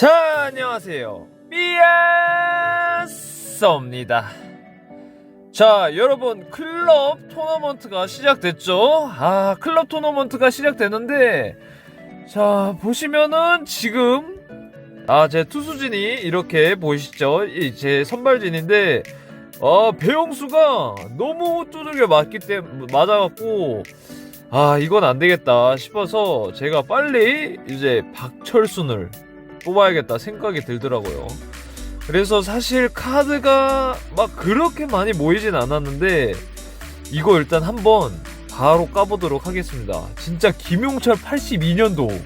자, 안녕하세요. 삐아썸입니다. 자, 여러분, 클럽 토너먼트가 시작됐죠? 아, 클럽 토너먼트가 시작됐는데, 자, 보시면은 지금, 아, 제 투수진이 이렇게 보이시죠? 이 제 선발진인데, 아, 배영수가 너무 두들겨 맞기 때문에, 맞아갖고, 아, 이건 안 되겠다 싶어서 제가 빨리 이제 박철순을 뽑아야겠다 생각이 들더라고요. 그래서 사실 카드가 막 그렇게 많이 모이진 않았는데 이거 일단 한번 바로 까보도록 하겠습니다. 진짜 김용철 82년도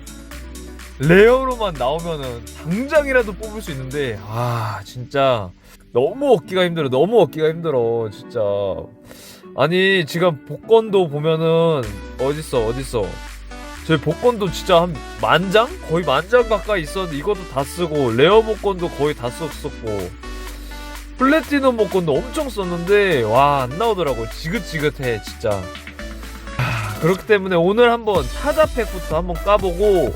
레어로만 나오면은 당장이라도 뽑을 수 있는데 아 진짜 너무 얻기가 힘들어 너무 얻기가 힘들어 진짜 아니 지금 복권도 보면은 어딨어 어딨어 저희 복권도 진짜 한 만장? 거의 만장 가까이 있었는데 이것도 다 쓰고 레어 복권도 거의 다 썼었고 플래티넘 복권도 엄청 썼는데 와 안 나오더라고 지긋지긋해 진짜. 아, 그렇기 때문에 오늘 한번 타자 팩부터 한번 까보고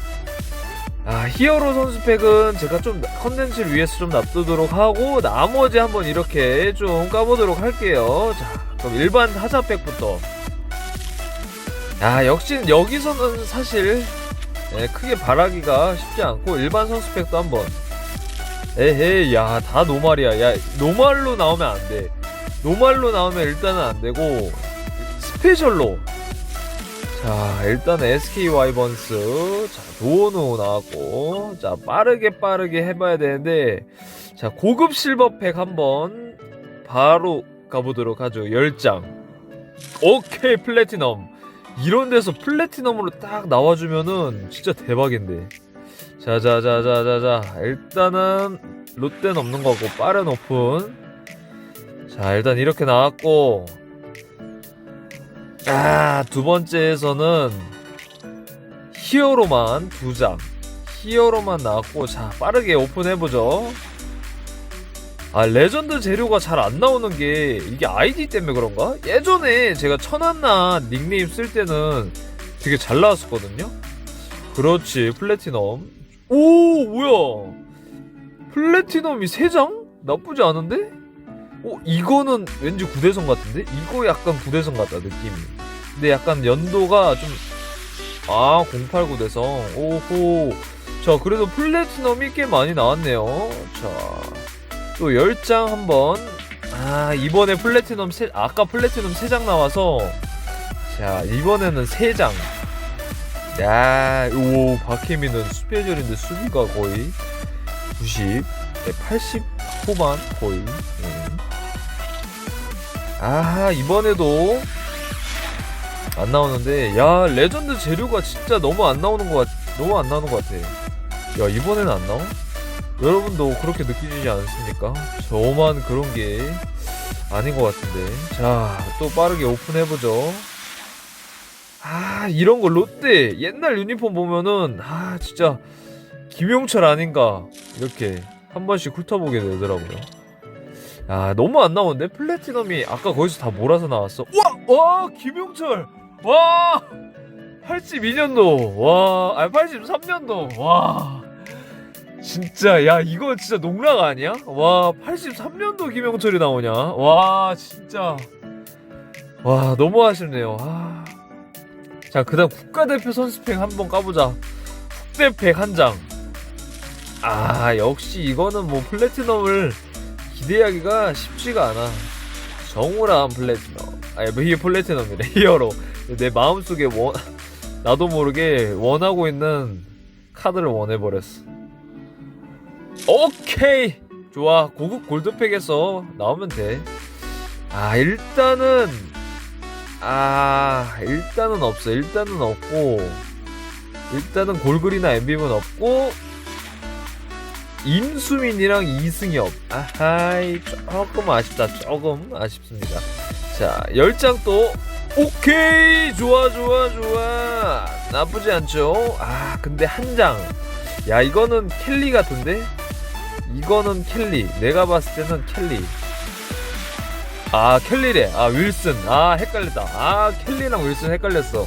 아 히어로 선수 팩은 제가 좀 컨텐츠를 위해서 좀 놔두도록 하고 나머지 한번 이렇게 좀 까보도록 할게요. 자 그럼 일반 타자 팩부터 야 역시 여기서는 사실 예, 크게 바라기가 쉽지 않고 일반 선수 팩도 한번. 에헤이 야다 노말이야. 야 노말로 나오면 안돼. 노말로 나오면 일단은 안되고 스페셜로. 자 일단 SK 와이번스. 자 노노 나왔고. 자 빠르게 빠르게 해봐야 되는데 자 고급 실버팩 한번 바로 가보도록 하죠. 10장. 오케이 플래티넘 이런 데서 플래티넘으로 딱 나와주면은 진짜 대박인데. 자자자자자자 일단은 롯데는 없는 거고 빠른 오픈. 자 일단 이렇게 나왔고 아두 번째에서는 히어로만 두 장. 히어로만 나왔고 자 빠르게 오픈해보죠. 아 레전드 재료가 잘 안 나오는 게 이게 아이디 때문에 그런가? 예전에 제가 천안나 닉네임 쓸 때는 되게 잘 나왔었거든요. 그렇지 플래티넘. 오 뭐야? 플래티넘이 3장? 나쁘지 않은데? 어 이거는 왠지 구대성 같은데? 이거 약간 구대성 같다 느낌이. 근데 약간 연도가 좀 아, 08구대성. 오호. 자, 그래도 플래티넘이 꽤 많이 나왔네요. 자, 또 10장 한번. 아 이번에 플래티넘 세, 아까 플래티넘 3장 나와서. 자 이번에는 3장. 야오 박혜민은 스페셜인데 수비가 거의 90 80 후반 거의. 음. 아 이번에도 안 나오는데. 야 레전드 재료가 진짜 너무 안 나오는 것 같, 너무 안 나오는 것 같아. 야 이번에는 안 나와? 여러분도 그렇게 느끼지 않습니까? 저만 그런 게 아닌 것 같은데. 자, 또 빠르게 오픈해보죠. 아, 이런 거 롯데 옛날 유니폼 보면은, 아, 진짜, 김용철 아닌가. 이렇게 한 번씩 훑어보게 되더라고요. 아, 너무 안 나오는데? 플래티넘이 아까 거기서 다 몰아서 나왔어. 와! 와! 김용철! 와! 82년도! 와! 아, 83년도! 와! 진짜 야 이거 진짜 농락 아니야? 와 83년도 김영철이 나오냐? 와 진짜 와 너무 아쉽네요. 아. 자 그다음 국가대표 선수팩 한번 까보자. 국대팩 한 장. 아 역시 이거는 뭐 플래티넘을 기대하기가 쉽지가 않아. 정우람 플래티넘. 아니 뭐 이게 플래티넘이래 히어로. 내 마음속에 원 나도 모르게 원하고 있는 카드를 원해버렸어. 오케이. 좋아. 고급 골드팩에서 나오면 돼아 일단은 아 일단은 없어. 일단은 없고 일단은 골글이나 엠빔은 없고 임수민이랑 이승엽. 아하이 조금 아쉽다. 조금 아쉽습니다. 자 10장 또. 오케이. 좋아 좋아 좋아. 나쁘지 않죠? 아 근데 한 장 야 이거는 켈리 같은데 이거는 켈리. 내가 봤을 때는 켈리. 아, 켈리래. 아, 윌슨. 아, 헷갈렸다. 아, 켈리랑 윌슨 헷갈렸어.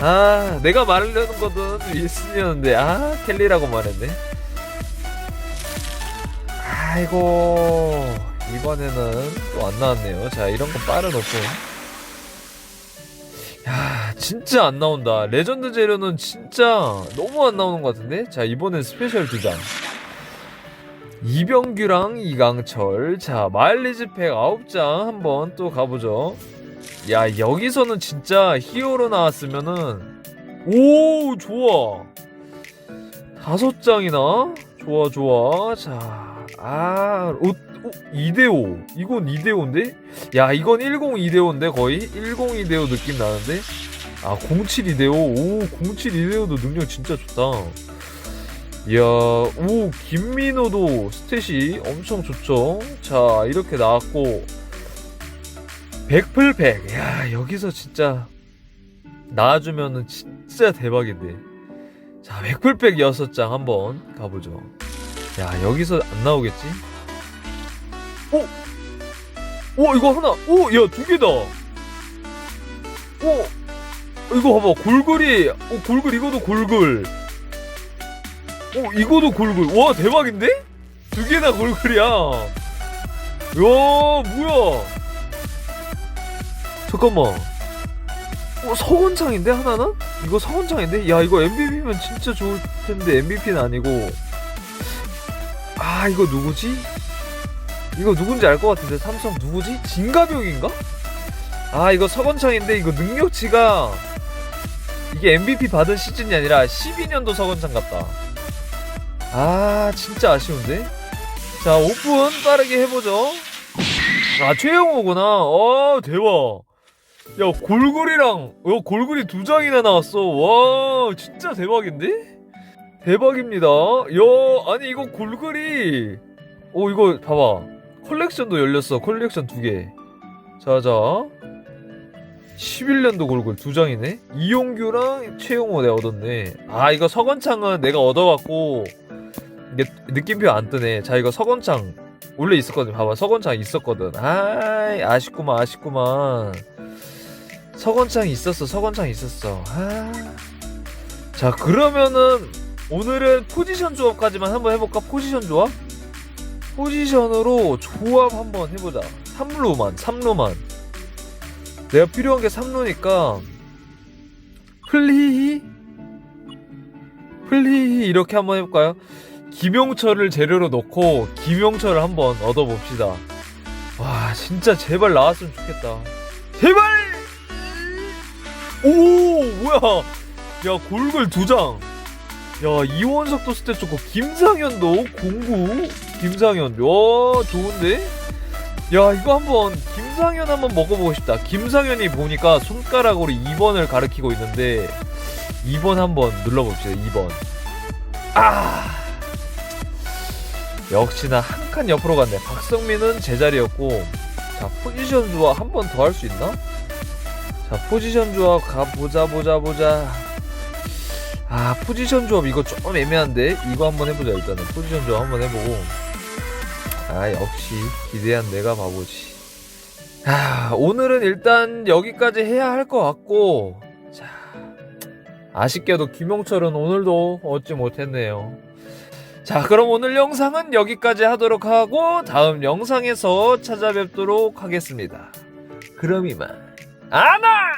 아, 내가 말하려는 거는 윌슨이었는데, 아, 켈리라고 말했네. 아이고 이번에는 또 안 나왔네요. 자 이런 거 빠른 오픈. 야 진짜 안 나온다. 레전드 재료는 진짜 너무 안 나오는 것 같은데. 자 이번엔 스페셜 두 장. 이병규랑 이강철. 자 마일리지 팩 9장 한번 또 가보죠. 야 여기서는 진짜 히어로 나왔으면은 오 좋아. 다섯 장이나 좋아 좋아. 자 아, 오, 오, 2대5. 이건 2대5인데? 야, 이건 10 2대5인데, 거의? 10 2대5 느낌 나는데? 아, 07 2대5. 오, 07 2대5도 능력 진짜 좋다. 이야, 오, 김민호도 스탯이 엄청 좋죠? 자, 이렇게 나왔고, 백플백. 야, 여기서 진짜 나와주면은 진짜 대박인데. 자, 백플백 6장 한번 가보죠. 야 여기서 안 나오겠지? 오! 오 이거 하나 오! 야 두 개다 오! 이거 봐봐 골글이 오 골글 이거도 골글 오 이거도 골글 와 대박인데? 두 개나 골글이야 야 뭐야 잠깐만 어 서건창인데 하나는? 이거 서건창인데? 야 이거 MVP면 진짜 좋을 텐데 MVP는 아니고 아 이거 누구지? 이거 누군지 알 것 같은데 삼성 누구지? 진가병인가? 아 이거 서건창인데 이거 능력치가 이게 MVP 받은 시즌이 아니라 12년도 서건창 같다 아 진짜 아쉬운데 자 오픈 빠르게 해보죠 아 최영호구나 어 대박 야 골글이랑 어, 골글이 두 장이나 나왔어 와 진짜 대박인데? 대박입니다. 야, 아니 이거 골글이 오 이거 봐봐 컬렉션도 열렸어. 컬렉션 두 개. 자자. 11년도 골글 두 장이네. 이용규랑 최용호 내가 얻었네. 아 이거 서건창은 내가 얻어갖고 느낌표 안 뜨네. 자 이거 서건창 원래 있었거든. 봐봐 서건창 있었거든. 아이 아쉽구만 아쉽구만. 서건창 있었어. 서건창 있었어. 아. 자 그러면은 오늘은 포지션 조합까지만 한번 해볼까? 포지션 조합? 포지션으로 조합 한번 해보자. 3루만, 3루만. 내가 필요한 게 3루니까 플리히? 플리히 이렇게 한번 해볼까요? 김용철을 재료로 넣고 김용철을 한번 얻어봅시다. 와 진짜 제발 나왔으면 좋겠다. 제발! 오 뭐야? 야 골글 두 장. 야 이원석도 스탯 좋고 김상현도 공구 김상현 야 좋은데 야 이거 한번 김상현 한번 먹어보고 싶다 김상현이 보니까 손가락으로 2번을 가리키고 있는데 2번 한번 눌러봅시다 2번 아 역시나 한 칸 옆으로 갔네. 박성민은 제자리였고 자 포지션 조화 한번 더 할 수 있나? 자 포지션 조화 가보자 보자 보자. 아 포지션 조합 이거 좀 애매한데? 이거 한번 해보자 일단은. 포지션 조합 한번 해보고. 아 역시 기대한 내가 바보지. 아 오늘은 일단 여기까지 해야 할 것 같고 자 아쉽게도 김용철은 오늘도 얻지 못했네요 자 그럼 오늘 영상은 여기까지 하도록 하고 다음 영상에서 찾아뵙도록 하겠습니다. 그럼 이만. 아나